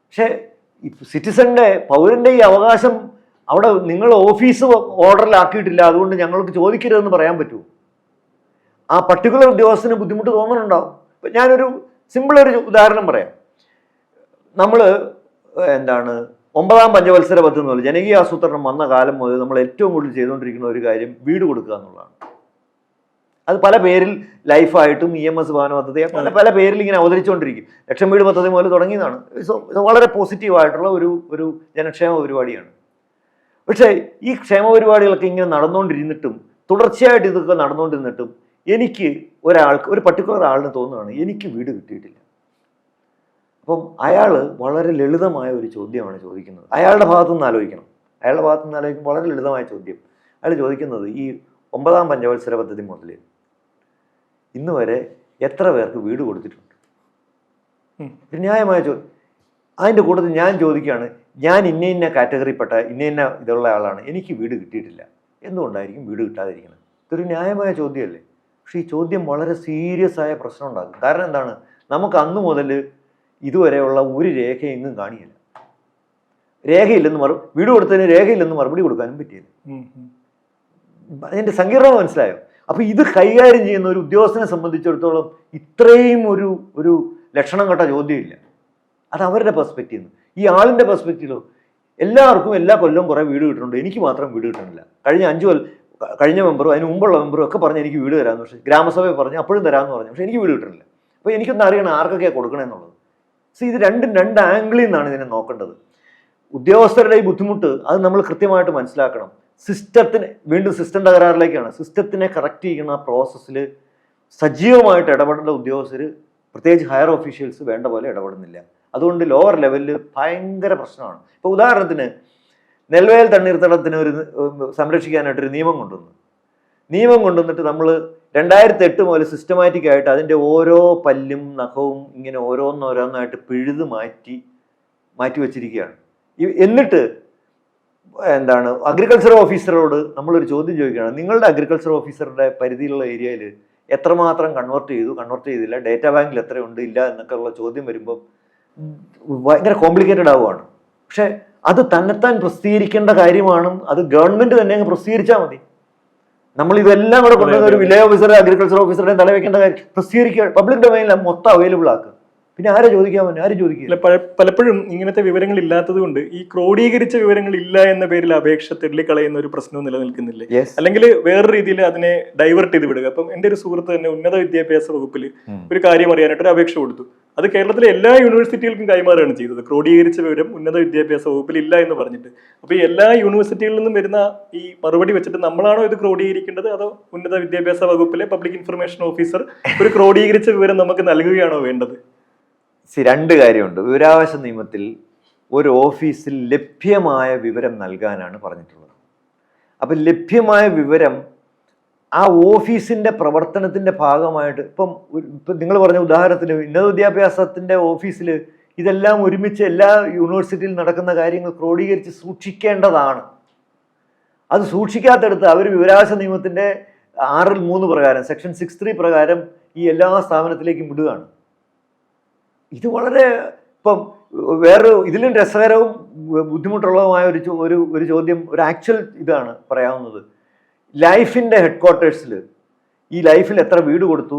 പക്ഷേ സിറ്റിസന്റെ പൗരന്റെ ഈ അവകാശം അവിടെ നിങ്ങൾ ഓഫീസ് ഓർഡറിലാക്കിയിട്ടില്ല അതുകൊണ്ട് ഞങ്ങൾക്ക് ചോദിക്കരുതെന്ന് പറയാൻ പറ്റുമോ? ആ പർട്ടിക്കുലർ ഉദ്യോഗസ്ഥന് ബുദ്ധിമുട്ട് തോന്നുന്നുണ്ടാവും. ഇപ്പം ഞാനൊരു സിമ്പിൾ ഒരു ഉദാഹരണം പറയാം. നമ്മൾ എന്താണ് ഒമ്പതാം പഞ്ചവത്സര പദ്ധതി എന്ന് പറഞ്ഞാൽ ജനകീയ ആസൂത്രണം വന്ന കാലം മുതൽ നമ്മൾ ഏറ്റവും കൂടുതൽ ചെയ്തുകൊണ്ടിരിക്കുന്ന ഒരു കാര്യം വീട് കൊടുക്കുക എന്നുള്ളതാണ്. അത് പല പേരിൽ ലൈഫായിട്ടും ഇ എം എസ് ഭവന പദ്ധതി പല പല പേരിൽ ഇങ്ങനെ അവതരിച്ചുകൊണ്ടിരിക്കും. ലക്ഷം വീട് പദ്ധതി മുതൽ തുടങ്ങിയതാണ്. സോ വളരെ പോസിറ്റീവായിട്ടുള്ള ഒരു ഒരു ജനക്ഷേമ പരിപാടിയാണ്. പക്ഷേ ഈ ക്ഷേമ പരിപാടികളൊക്കെ ഇങ്ങനെ നടന്നുകൊണ്ടിരുന്നിട്ടും തുടർച്ചയായിട്ട് ഇതൊക്കെ നടന്നുകൊണ്ടിരുന്നിട്ടും എനിക്ക് ഒരാൾക്ക് ഒരു പർട്ടിക്കുലർ ആളിന് തോന്നുകയാണ് എനിക്ക് വീട് കിട്ടിയിട്ടില്ല. അപ്പം അയാൾ വളരെ ലളിതമായ ഒരു ചോദ്യമാണ് ചോദിക്കുന്നത്. അയാളുടെ ഭാഗത്തു നിന്ന് ആലോചിക്കണം. അയാളുടെ ഭാഗത്തു നിന്ന് ആലോചിക്കുമ്പോൾ വളരെ ലളിതമായ ചോദ്യം. അയാൾ ചോദിക്കുന്നത് ഈ ഒമ്പതാം പഞ്ചവത്സര പദ്ധതി മുതൽ ഇന്ന് വരെ എത്ര പേർക്ക് വീട് കൊടുത്തിട്ടുണ്ട്. ഒരു ന്യായമായ ചോദ്യം അതിന്റെ കൂട്ടത്തിൽ ഞാൻ ചോദിക്കുകയാണ് ഞാൻ ഇന്ന ഇന്ന കാറ്റഗറിപ്പെട്ട ഇന്ന ഇന്ന ഇതുള്ള ആളാണ് എനിക്ക് വീട് കിട്ടിയിട്ടില്ല. എന്തുകൊണ്ടായിരിക്കും വീട് കിട്ടാതിരിക്കുന്നത്? ഇതൊരു ന്യായമായ ചോദ്യമല്ലേ? പക്ഷേ ഈ ചോദ്യം വളരെ സീരിയസ് ആയ പ്രശ്നം ഉണ്ടാക്കും. കാരണം എന്താണ്? നമുക്ക് അന്ന് മുതൽ ഇതുവരെയുള്ള ഒരു രേഖ എങ്ങും കാണിയില്ല. രേഖയില്ലെന്ന് മറു വീട് കൊടുത്തതിന് രേഖയില്ലെന്ന് മറുപടി കൊടുക്കാനും പറ്റിയില്ല. അതിന്റെ സങ്കീർണത മനസ്സിലായോ? അപ്പോൾ ഇത് കൈകാര്യം ചെയ്യുന്ന ഒരു ഉദ്യോഗസ്ഥനെ സംബന്ധിച്ചിടത്തോളം ഇത്രയും ഒരു ഒരു ലക്ഷണം കെട്ട ചോദ്യമില്ല. അത് അവരുടെ പെർസ്പെക്റ്റീവ് ഈ ആളിന്റെ പെർസ്പെക്റ്റീവിലോ എല്ലാവർക്കും എല്ലാ കൊല്ലവും കുറേ വീട് കിട്ടുന്നുണ്ട്. എനിക്ക് മാത്രം വീട് കിട്ടുന്നില്ല. കഴിഞ്ഞ അഞ്ചു കൊല്ലം കഴിഞ്ഞ മെമ്പറും അതിന് മുമ്പുള്ള മെമ്പറും ഒക്കെ പറഞ്ഞ് എനിക്ക് വീട് തരാമെന്ന് പക്ഷേ ഗ്രാമസഭയെ പറഞ്ഞ് അപ്പോഴും തരാമെന്ന് പറഞ്ഞു. പക്ഷേ എനിക്ക് വീട് കിട്ടുന്നില്ല. അപ്പോൾ എനിക്കൊന്ന് അറിയണം ആർക്കൊക്കെയാണ് കൊടുക്കണമെന്നുള്ളത് സോ ഇത് രണ്ടും രണ്ട് ആംഗിളിൽ നിന്നാണ് ഇതിനെ നോക്കേണ്ടത്. ഉദ്യോഗസ്ഥരുടെ ഈ ബുദ്ധിമുട്ട് അത് നമ്മൾ കൃത്യമായിട്ട് മനസ്സിലാക്കണം. സിസ്റ്റത്തിന് വീണ്ടും സിസ്റ്റം തകരാറിലേക്കാണ്. സിസ്റ്റത്തിനെ കറക്റ്റ് ചെയ്യുന്ന പ്രോസസ്സിൽ സജീവമായിട്ട് ഇടപെടേണ്ട ഉദ്യോഗസ്ഥർ പ്രത്യേകിച്ച് ഹയർ ഓഫീഷ്യൽസ് വേണ്ട പോലെ ഇടപെടുന്നില്ല. അതുകൊണ്ട് ലോവർ ലെവലിൽ ഭയങ്കര പ്രശ്നമാണ്. ഇപ്പോൾ ഉദാഹരണത്തിന് നെൽവയൽ തണ്ണീർത്തടത്തിന് ഒരു സംരക്ഷിക്കാനായിട്ട് സംരക്ഷിക്കാനായിട്ടൊരു നിയമം കൊണ്ടുവന്നു. നിയമം കൊണ്ടുവന്നിട്ട് നമ്മൾ രണ്ടായിരത്തി എട്ട് മുതൽ സിസ്റ്റമാറ്റിക് ആയിട്ട് അതിന്റെ ഓരോ പല്ലും നഖവും ഇങ്ങനെ ഓരോന്നോരോന്നായിട്ട് പിഴുത് മാറ്റി മാറ്റി വച്ചിരിക്കുകയാണ്. എന്നിട്ട് എന്താണ് അഗ്രികൾച്ചർ ഓഫീസറോട് നമ്മളൊരു ചോദ്യം ചോദിക്കുകയാണ്. നിങ്ങളുടെ അഗ്രികൾച്ചർ ഓഫീസറുടെ പരിധിയിലുള്ള ഏരിയയിൽ എത്രമാത്രം കൺവേർട്ട് ചെയ്തു കൺവേർട്ട് ചെയ്തില്ല ഡേറ്റാ ബാങ്കിൽ എത്രയുണ്ട് ഇല്ല എന്നൊക്കെ ഉള്ള ചോദ്യം വരുമ്പോൾ ഭയങ്കര കോംപ്ലിക്കേറ്റഡ് ആവുകയാണ്. പക്ഷെ അത് തന്നെത്താൻ പ്രസിദ്ധീകരിക്കേണ്ട കാര്യമാണ് അത് ഗവൺമെന്റ് തന്നെ അങ്ങ് പ്രസിദ്ധീകരിച്ചാൽ മതി. നമ്മൾ ഇതെല്ലാം കൂടെ കൊണ്ടുവന്ന ഒരു വില്ലേജ് ഓഫീസറെ അഗ്രികൾച്ചർ ഓഫീസറെ തലവെക്കേണ്ട കാര്യം പ്രസിദ്ധീകരിക്കുക പബ്ലിക് ഡൊമൈനിൽ മൊത്തം അവൈലബിൾ ആക്കുക. പിന്നെ ആരെ ചോദിക്കാൻ പറ്റും ആരും ചോദിക്കില്ല പല- പലപ്പോഴും ഇങ്ങനത്തെ വിവരങ്ങൾ ഇല്ലാത്തത് കൊണ്ട് ഈ ക്രോഡീകരിച്ച വിവരങ്ങൾ ഇല്ല എന്ന പേരിൽ അപേക്ഷ തെള്ളിക്കളയുന്ന ഒരു പ്രശ്നവും നിലനിൽക്കുന്നില്ലേ? അല്ലെങ്കിൽ വേറെ രീതിയിൽ അതിനെ ഡൈവേർട്ട് ചെയ്ത് വിടുക. അപ്പം എന്റെ ഒരു സുഹൃത്ത് തന്നെ ഉന്നത വിദ്യാഭ്യാസ വകുപ്പിൽ ഒരു കാര്യം അറിയാനായിട്ട് ഒരു അപേക്ഷ കൊടുത്തു. അത് കേരളത്തിലെ എല്ലാ യൂണിവേഴ്സിറ്റികൾക്കും കൈമാറുകയാണ് ചെയ്തത്. ക്രോഡീകരിച്ച വിവരം ഉന്നത വിദ്യാഭ്യാസ വകുപ്പിൽ ഇല്ല എന്ന് പറഞ്ഞിട്ട്. അപ്പൊ ഈ എല്ലാ യൂണിവേഴ്സിറ്റികളിൽ നിന്നും വരുന്ന ഈ മറുപടി വെച്ചിട്ട് നമ്മളാണോ ഇത് ക്രോഡീകരിക്കേണ്ടത്? അതോ ഉന്നത വിദ്യാഭ്യാസ വകുപ്പിലെ പബ്ലിക് ഇൻഫർമേഷൻ ഓഫീസർ ഒരു ക്രോഡീകരിച്ച വിവരം നമുക്ക് നൽകുകയാണോ വേണ്ടത്? സി രണ്ട് കാര്യമുണ്ട്. വിവരാവകാശ നിയമത്തിൽ ഒരു ഓഫീസിൽ ലഭ്യമായ വിവരം നൽകാനാണ് പറഞ്ഞിട്ടുള്ളത്. അപ്പം ലഭ്യമായ വിവരം ആ ഓഫീസിന്റെ പ്രവർത്തനത്തിന്റെ ഭാഗമായിട്ട് ഇപ്പം ഇപ്പം നിങ്ങൾ പറഞ്ഞ ഉദാഹരണത്തിന് ഉന്നത വിദ്യാഭ്യാസത്തിന്റെ ഓഫീസിൽ ഇതെല്ലാം ഒരുമിച്ച് എല്ലാ യൂണിവേഴ്സിറ്റിയിൽ നടക്കുന്ന കാര്യങ്ങൾ ക്രോഡീകരിച്ച് സൂക്ഷിക്കേണ്ടതാണ്. അത് സൂക്ഷിക്കാത്തടുത്ത് അവർ വിവരാവകാശ നിയമത്തിന്റെ ആറിൽ മൂന്ന് പ്രകാരം സെക്ഷൻ സിക്സ് ത്രീ പ്രകാരം ഈ എല്ലാ സ്ഥാപനത്തിലേക്കും വിടുകയാണ്. ഇത് വളരെ ഇപ്പം വേറെ ഇതിലും രസകരവും ബുദ്ധിമുട്ടുള്ളതുമായ ഒരു ഒരു ഒരു ചോദ്യം ഒരു ആക്ച്വൽ ഇതാണ് പറയാവുന്നത്. ലൈഫിന്റെ ഹെഡ് ക്വാർട്ടേഴ്സിൽ ഈ ലൈഫിൽ എത്ര വീട് കൊടുത്തു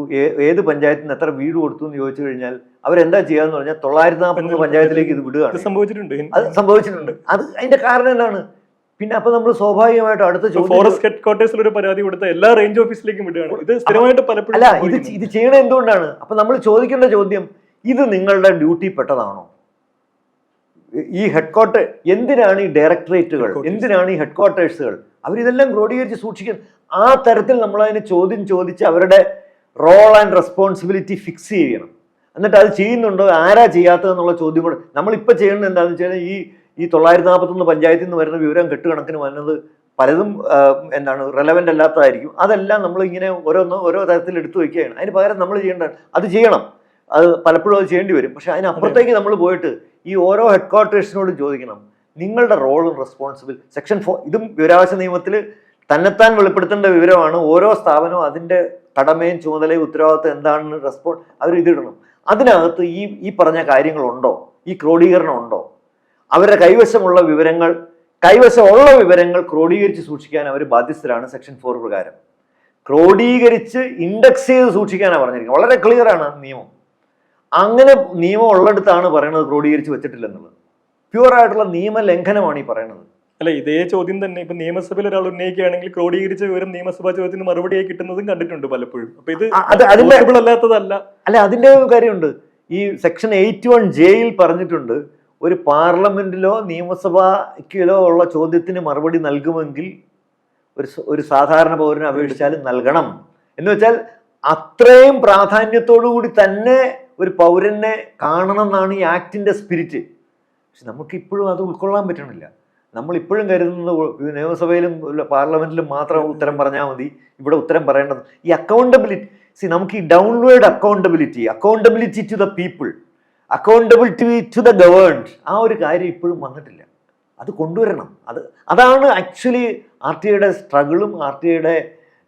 ഏത് പഞ്ചായത്തിൽ നിന്ന് എത്ര വീട് കൊടുത്തു എന്ന് ചോദിച്ചു കഴിഞ്ഞാൽ അവരെന്താ ചെയ്യാന്ന് പറഞ്ഞാൽ തൊള്ളായിരത്തി നാൽപ്പത്തി പഞ്ചായത്തിലേക്ക് ഇത് വിടുകയാണ്. സംഭവിച്ചിട്ടുണ്ട്. അത് സംഭവിച്ചിട്ടുണ്ട്. അത് അതിന്റെ കാരണം എന്താണ്? പിന്നെ അപ്പൊ നമ്മൾ സ്വാഭാവികമായിട്ട് അടുത്ത ഫോറസ്റ്റ് ഹെഡ് ക്വാർട്ടേഴ്സിൽ ഒരു പരാതി കൊടുത്ത എല്ലാ റേഞ്ച് ഓഫീസിലേക്കും വിടുകയാണ്. ഇത് സ്ഥിരമായിട്ട് പലപ്പോഴും അല്ല ഇത് ഇത് ചെയ്യണത് എന്തുകൊണ്ടാണ്? അപ്പൊ നമ്മൾ ചോദിക്കേണ്ട ചോദ്യം ഇത് നിങ്ങളുടെ ഡ്യൂട്ടി പെട്ടതാണോ? ഈ ഹെഡ് ക്വാർട്ടർ എന്തിനാണ് ഈ ഡയറക്ടറേറ്റുകൾ എന്തിനാണ് ഈ ഹെഡ്ക്വാർട്ടേഴ്സുകൾ അവരിതെല്ലാം ക്രോഡീകരിച്ച് സൂക്ഷിക്കുന്നത് ആ തരത്തിൽ നമ്മൾ അതിനെ ചോദ്യം ചോദിച്ച് അവരുടെ റോൾ ആൻഡ് റെസ്പോൺസിബിലിറ്റി ഫിക്സ് ചെയ്യണം. എന്നിട്ട് അത് ചെയ്യുന്നുണ്ടോ? ആരാ ചെയ്യാത്തതെന്നുള്ള ചോദ്യം കൂടെ. നമ്മളിപ്പോൾ ചെയ്യുന്നത് എന്താണെന്ന് വെച്ച് കഴിഞ്ഞാൽ ഈ ഈ തൊള്ളായിരത്തി നാൽപ്പത്തൊന്ന് പഞ്ചായത്തിൽ നിന്ന് വരുന്ന വിവരം കെട്ടുകണക്കിന് വന്നത് പലതും എന്താണ് റെലവെന്റ് അല്ലാത്തതായിരിക്കും. അതെല്ലാം നമ്മൾ ഇങ്ങനെ ഓരോന്ന് ഓരോ തരത്തിൽ എടുത്തു വയ്ക്കുകയാണ്. അതിന് പകരം നമ്മൾ ചെയ്യേണ്ട അത് ചെയ്യണം. അത് പലപ്പോഴും അത് ചെയ്യേണ്ടി വരും. പക്ഷെ അതിനപ്പുറത്തേക്ക് നമ്മൾ പോയിട്ട് ഈ ഓരോ ഹെഡ് ക്വാർട്ടേഴ്സിനോടും ചോദിക്കണം. നിങ്ങളുടെ റോളും റെസ്പോൺസിബിൾ സെക്ഷൻ ഫോർ ഇതും വിവരാവകാശ നിയമത്തിൽ തന്നെത്താൻ വെളിപ്പെടുത്തേണ്ട വിവരമാണ്. ഓരോ സ്ഥാപനവും അതിന്റെ കടമയും ചുമതലയും ഉത്തരവാദിത്വം എന്താണെന്ന് റെസ്പോൺ അവർ ഇതിടണം. അതിനകത്ത് ഈ ഈ പറഞ്ഞ കാര്യങ്ങളുണ്ടോ? ഈ ക്രോഡീകരണം ഉണ്ടോ അവരുടെ കൈവശമുള്ള വിവരങ്ങൾ കൈവശമുള്ള വിവരങ്ങൾ ക്രോഡീകരിച്ച് സൂക്ഷിക്കാൻ അവർ ബാധ്യസ്ഥരാണ് സെക്ഷൻ ഫോർ പ്രകാരം. ക്രോഡീകരിച്ച് ഇൻഡെക്സ് ചെയ്ത് സൂക്ഷിക്കാനാണ് പറഞ്ഞിരിക്കുന്നത്. വളരെ ക്ലിയർ ആണ് നിയമം. അങ്ങനെ നിയമം ഉള്ളിടത്താണ് പറയുന്നത് ക്രോഡീകരിച്ച് വെച്ചിട്ടില്ലെന്നുള്ളത്. പ്യുവർ ആയിട്ടുള്ള നിയമ ലംഘനമാണ് ഈ പറയുന്നത് അല്ല ഇതേ ചോദ്യം തന്നെ. ഇപ്പൊ നിയമസഭയിൽ ഒരാൾ ഉന്നയിക്കുകയാണെങ്കിൽ ക്രോഡീകരിച്ച വിവരം നിയമസഭാ ചോദ്യത്തിന് മറുപടിയായി കിട്ടുന്നതും കണ്ടിട്ടുണ്ട് പലപ്പോഴും. അപ്പൊ ഇത് അല്ലാത്തതല്ല. അല്ല അതിന്റെ കാര്യമുണ്ട്. ഈ സെക്ഷൻ എയ്റ്റ് വൺ ജെയിൽ പറഞ്ഞിട്ടുണ്ട് ഒരു പാർലമെന്റിലോ നിയമസഭയ്ക്കിലോ ഉള്ള ചോദ്യത്തിന് മറുപടി നൽകുമെങ്കിൽ ഒരു ഒരു സാധാരണ പൗരനെ അപേക്ഷിച്ചാൽ നൽകണം. എന്ന് വെച്ചാൽ അത്രയും പ്രാധാന്യത്തോടു കൂടി തന്നെ ഒരു പൗരനെ കാണണം എന്നാണ് ഈ ആക്ടിന്റെ സ്പിരിറ്റ്. പക്ഷെ നമുക്കിപ്പോഴും അത് ഉൾക്കൊള്ളാൻ പറ്റണില്ല. നമ്മളിപ്പോഴും കരുതുന്നത് നിയമസഭയിലും പാർലമെന്റിലും മാത്രം ഉത്തരം പറഞ്ഞാൽ മതി. ഇവിടെ ഉത്തരം പറയേണ്ടത് ഈ അക്കൗണ്ടബിലിറ്റി സി നമുക്ക് ഈ downward accountability accountability to the people accountability to the governed ആ ഒരു കാര്യം ഇപ്പോഴും വന്നിട്ടില്ല. അത് കൊണ്ടുവരണം. അത് അതാണ് ആക്ച്വലി ആർ ടി ഐയുടെ സ്ട്രഗിളും ആർ ടി ഐയുടെ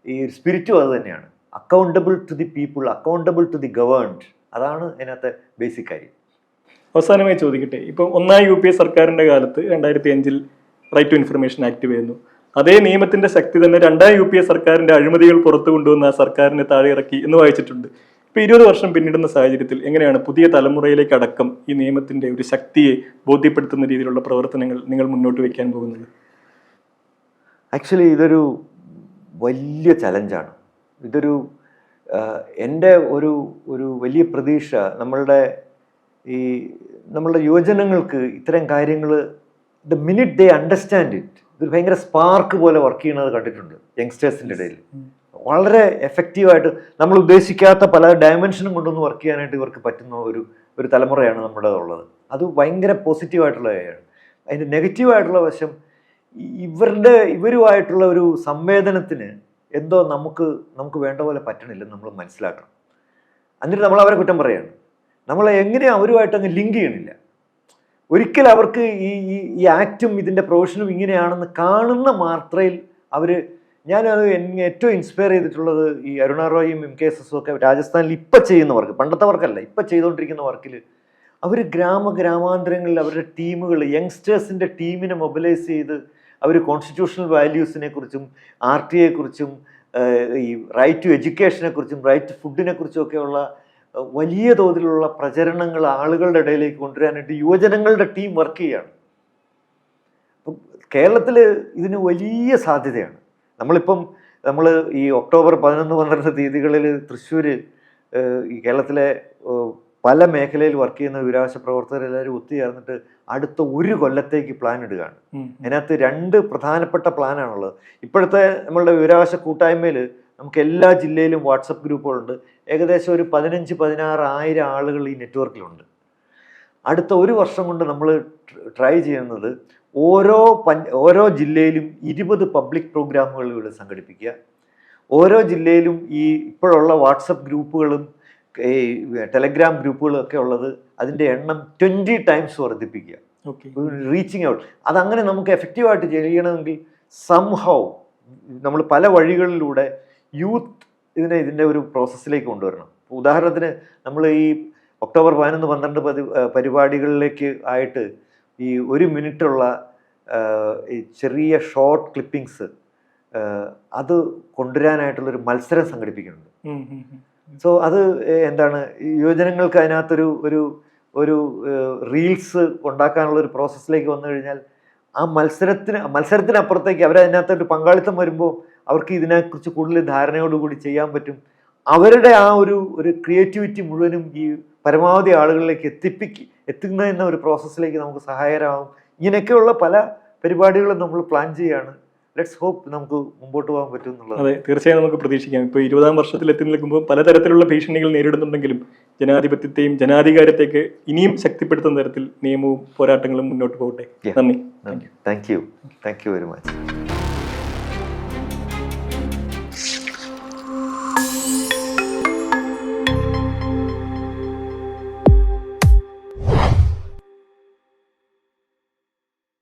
ഈ സ്പിരിറ്റും അത് തന്നെയാണ്. Accountable to the people accountable to the governed അതാണ് അതിനകത്തെ ബേസിക് കാര്യം. അവസാനമായി ചോദിക്കട്ടെ ഇപ്പം ഒന്നാം യു പി എ സർക്കാരിന്റെ കാലത്ത് രണ്ടായിരത്തി അഞ്ചിൽ റൈറ്റ് ടു ഇൻഫർമേഷൻ ആക്ട് വരുന്നു. അതേ നിയമത്തിന്റെ ശക്തി തന്നെ രണ്ടാം യു പി എ സർക്കാരിന്റെ അഴിമതികൾ പുറത്തു കൊണ്ടുവന്ന ആ സർക്കാരിനെ താഴെ ഇറക്കി എന്ന് വായിച്ചിട്ടുണ്ട്. ഇപ്പൊ ഇരുപത് വർഷം പിന്നിടുന്ന സാഹചര്യത്തിൽ എങ്ങനെയാണ് പുതിയ തലമുറയിലേക്ക് അടക്കം ഈ നിയമത്തിന്റെ ഒരു ശക്തിയെ ബോധ്യപ്പെടുത്തുന്ന രീതിയിലുള്ള പ്രവർത്തനങ്ങൾ നിങ്ങൾ മുന്നോട്ട് വയ്ക്കാൻ പോകുന്നത്? ആക്ച്വലി ഇതൊരു വലിയ ചലഞ്ചാണ് ഇതൊരു എന്റെ ഒരു ഒരു വലിയ പ്രതീക്ഷ നമ്മളുടെ ഈ നമ്മളുടെ യുവജനങ്ങൾക്ക് ഇത്തരം കാര്യങ്ങൾ the minute they understand it ഇതൊരു ഭയങ്കര സ്പാർക്ക് പോലെ വർക്ക് ചെയ്യുന്നത് കണ്ടിട്ടുണ്ട് യങ്സ്റ്റേഴ്സിന്റെ ഇടയിൽ. വളരെ എഫക്റ്റീവായിട്ട് നമ്മൾ ഉദ്ദേശിക്കാത്ത പല ഡയമെൻഷനും കൊണ്ടൊന്ന് വർക്ക് ചെയ്യാനായിട്ട് ഇവർക്ക് പറ്റുന്ന ഒരു ഒരു തലമുറയാണ് നമ്മുടെ ഉള്ളത് അത് ഭയങ്കര പോസിറ്റീവായിട്ടുള്ള കാര്യമാണ്. അതിന്റെ നെഗറ്റീവായിട്ടുള്ള വശം ഇവരുടെ ഇവരുമായിട്ടുള്ള ഒരു സംവേദനത്തിന് എന്തോ നമുക്ക് നമുക്ക് വേണ്ട പോലെ പറ്റണില്ലെന്ന് നമ്മൾ മനസ്സിലാക്കണം. എന്നിട്ട് നമ്മൾ അവരെ കുറ്റം പറയാണ്. നമ്മൾ എങ്ങനെ അവരുമായിട്ട് അങ്ങ് ലിങ്ക് ചെയ്യണില്ല. ഒരിക്കൽ അവർക്ക് ഈ ഈ ആക്റ്റും ഇതിന്റെ പ്രൊഫഷനും ഇങ്ങനെയാണെന്ന് കാണുന്ന മാത്രയിൽ അവർ ഞാനത് എന്നെ ഏറ്റവും ഇൻസ്പയർ ചെയ്തിട്ടുള്ളത് ഈ അരുണ റോയും എം കെ എസ് എസും ഒക്കെ രാജസ്ഥാനിൽ ഇപ്പം ചെയ്യുന്ന വർക്ക് പണ്ടത്തെ വർക്കല്ല ഇപ്പം ചെയ്തുകൊണ്ടിരിക്കുന്ന വർക്കിൽ അവർ ഗ്രാമ ഗ്രാമാന്തരങ്ങളിൽ അവരുടെ ടീമുകൾ യങ്സ്റ്റേഴ്സിന്റെ ടീമിനെ മൊബിലൈസ് ചെയ്ത് അവർ കോൺസ്റ്റിറ്റ്യൂഷണൽ വാല്യൂസിനെ കുറിച്ചും ആർ ടി എക്കുറിച്ചും കുറിച്ചും ഈ റൈറ്റ് ടു എഡ്യൂക്കേഷനെ കുറിച്ചും റൈറ്റ് ടു ഫുഡിനെ കുറിച്ചും ഒക്കെയുള്ള വലിയ തോതിലുള്ള പ്രചരണങ്ങൾ ആളുകളുടെ ഇടയിലേക്ക് കൊണ്ടുവരാനായിട്ട് യുവജനങ്ങളുടെ ടീം വർക്ക് ചെയ്യുകയാണ് അപ്പം കേരളത്തിൽ ഇതിന് വലിയ സാധ്യതയാണ്. നമ്മളിപ്പം നമ്മൾ ഈ ഒക്ടോബർ പതിനൊന്ന് പന്ത്രണ്ട് തീയതികളിൽ തൃശ്ശൂർ ഈ കേരളത്തിലെ പല മേഖലയിൽ വർക്ക് ചെയ്യുന്ന വിരാവശ പ്രവർത്തകർ എല്ലാവരും ഒത്തുചേർന്നിട്ട് അടുത്ത ഒരു കൊല്ലത്തേക്ക് പ്ലാൻ ഇടുകയാണ്. അതിനകത്ത് രണ്ട് പ്രധാനപ്പെട്ട പ്ലാനാണുള്ളത് ഇപ്പോഴത്തെ നമ്മളുടെ വിവരാവകാശ കൂട്ടായ്മയിൽ നമുക്ക് എല്ലാ ജില്ലയിലും വാട്സപ്പ് ഗ്രൂപ്പുകളുണ്ട്. ഏകദേശം ഒരു പതിനഞ്ച് പതിനാറ് ആയിരം ആളുകൾ ഈ നെറ്റ്വർക്കിലുണ്ട്. അടുത്ത ഒരു വർഷം കൊണ്ട് നമ്മൾ ട്രൈ ചെയ്യുന്നത് ഓരോ പഞ്ച ഓരോ ജില്ലയിലും ഇരുപത് പബ്ലിക് പ്രോഗ്രാമുകൾ ഇവിടെ സംഘടിപ്പിക്കുക. ഓരോ ജില്ലയിലും ഈ ഇപ്പോഴുള്ള വാട്സപ്പ് ഗ്രൂപ്പുകളും ഈ ടെലഗ്രാം ഗ്രൂപ്പുകളൊക്കെ ഉള്ളത് അതിന്റെ എണ്ണം ട്വന്റി ടൈംസ് വർദ്ധിപ്പിക്കുക. Reaching out. അതങ്ങനെ നമുക്ക് എഫക്റ്റീവായിട്ട് ചെയ്യണമെങ്കിൽ സംഹൗ നമ്മൾ പല വഴികളിലൂടെ യൂത്ത് ഇതിനെ ഇതിന്റെ ഒരു പ്രോസസ്സിലേക്ക് കൊണ്ടുവരണം. ഉദാഹരണത്തിന് നമ്മൾ ഈ ഒക്ടോബർ പതിനൊന്ന് പന്ത്രണ്ട് പരിപാടികളിലേക്ക് ആയിട്ട് ഈ ഒരു മിനിറ്റുള്ള ഈ ചെറിയ ഷോർട്ട് ക്ലിപ്പിങ്സ് അത് കൊണ്ടുവരാനായിട്ടുള്ളൊരു മത്സരം സംഘടിപ്പിക്കുന്നുണ്ട്. സോ അത് എന്താണ് യുവജനങ്ങൾക്ക് അതിനകത്തൊരു ഒരു ഒരു റീൽസ് ഉണ്ടാക്കാനുള്ള ഒരു പ്രോസസ്സിലേക്ക് വന്നു കഴിഞ്ഞാൽ ആ മത്സരത്തിന് മത്സരത്തിനപ്പുറത്തേക്ക് അവരതിനകത്ത് ഒരു പങ്കാളിത്തം വരുമ്പോൾ അവർക്ക് ഇതിനെക്കുറിച്ച് കൂടുതൽ ധാരണയോടുകൂടി ചെയ്യാൻ പറ്റും. അവരുടെ ആ ഒരു ഒരു ക്രിയേറ്റിവിറ്റി മുഴുവനും ഈ പരമാവധി ആളുകളിലേക്ക് എത്തിപ്പിക്ക് എത്തുന്ന എന്ന ഒരു പ്രോസസ്സിലേക്ക് നമുക്ക് സഹായകരമാകും. ഇങ്ങനെയൊക്കെയുള്ള പല പരിപാടികളും നമ്മൾ പ്ലാൻ ചെയ്യുകയാണ്. ലെറ്റ്സ് ഹോപ്പ് നമുക്ക് മുമ്പോട്ട് പോകാൻ പറ്റും എന്നുള്ളത് അതെ തീർച്ചയായും നമുക്ക് പ്രതീക്ഷിക്കാം. ഇപ്പോൾ ഇരുപതാം വർഷത്തിൽ എത്തി നിൽക്കുമ്പോൾ പലതരത്തിലുള്ള ഭീഷണികൾ നേരിടുന്നുണ്ടെങ്കിലും ജനാധിപത്യത്തെയും ജനാധികാരത്തേക്ക് ഇനിയും ശക്തിപ്പെടുത്തുന്ന തരത്തിൽ നിയമവും പോരാട്ടങ്ങളും മുന്നോട്ട് പോകട്ടെ. നന്ദി. Thank you thank you very much